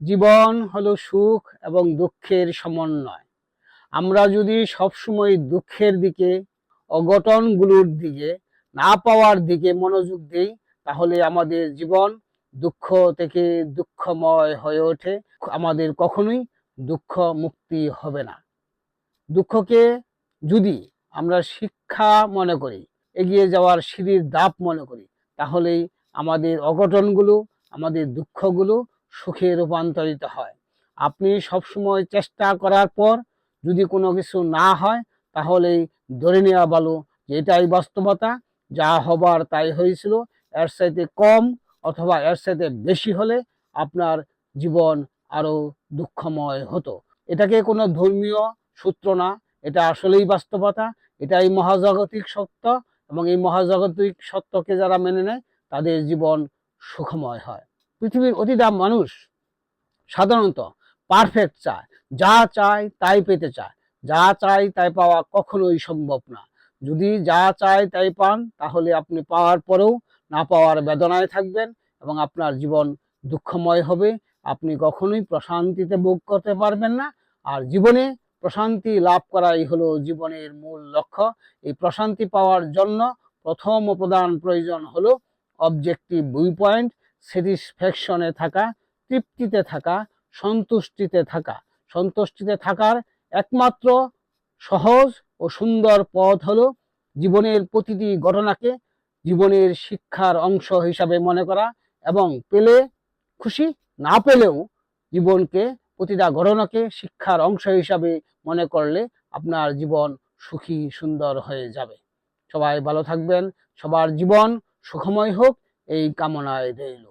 জীবন হলো সুখ এবং দুঃখের সমন্বয়। আমরা যদি সবসময় দুঃখের দিকে, অঘটনগুলোর দিকে না পাওয়ার দিকে মনোযোগ দিই, তাহলে আমাদের জীবন দুঃখ থেকে দুঃখময় হয়ে ওঠে। আমাদের কখনোই দুঃখ মুক্তি হবে না। দুঃখকে যদি আমরা শিক্ষা মনে করি, এগিয়ে যাওয়ার সিঁড়ির দাপ মনে করি, তাহলেই আমাদের অঘটনগুলো, আমাদের দুঃখগুলো সুখে রূপান্তরিত হয়। আপনি সবসময় চেষ্টা করার পর যদি কোনো কিছু না হয়, তাহলেই ধরে নেওয়া ভালো যে এটাই বাস্তবতা, যা হবার তাই হয়েছিল, এর সাথে কম অথবা এর সাথে বেশি হলে আপনার জীবন আরও দুঃখময় হতো। এটাকে কোনো ধর্মীয় সূত্র না, এটা আসলেই বাস্তবতা, এটাই মহাজাগতিক সত্য এবং এই মহাজাগতিক সত্যকে যারা মেনে নেয়, তাদের জীবন সুখময় হয়। পৃথিবীর অতিদাম মানুষ সাধারণত পারফেক্ট চায়। যা চায় তাই পেতে চায়। যা চায় তাই পাওয়া কখনোই সম্ভব না। যদি যা চায় তাই পান, তাহলে আপনি পাওয়ার পরেও না পাওয়ার বেদনায় থাকবেন এবং আপনার জীবন দুঃখময় হবে। আপনি কখনোই প্রশান্তিতে ভোগ করতে পারবেন না। আর জীবনে প্রশান্তি লাভ করাই হলো জীবনের মূল লক্ষ্য। এই প্রশান্তি পাওয়ার জন্য প্রথম প্রধান প্রয়োজন হলো অবজেক্টিভ ভিউ পয়েন্ট স্যাটিসফ্যাকশনে থাকা, তৃপ্তিতে থাকা, সন্তুষ্টিতে থাকা। সন্তুষ্টিতে থাকার একমাত্র সহজ ও সুন্দর পথ হলো জীবনের প্রতিটি ঘটনাকে জীবনের শিক্ষার অংশ হিসাবে মনে করা এবং পেলে খুশি না পেলেও জীবনকে, প্রতিটা ঘটনাকে শিক্ষার অংশ হিসাবে মনে করলে আপনার জীবন সুখী, সুন্দর হয়ে যাবে। সবাই ভালো থাকবেন, সবার জীবন সুখময় হোক, এই কামনায় রইল।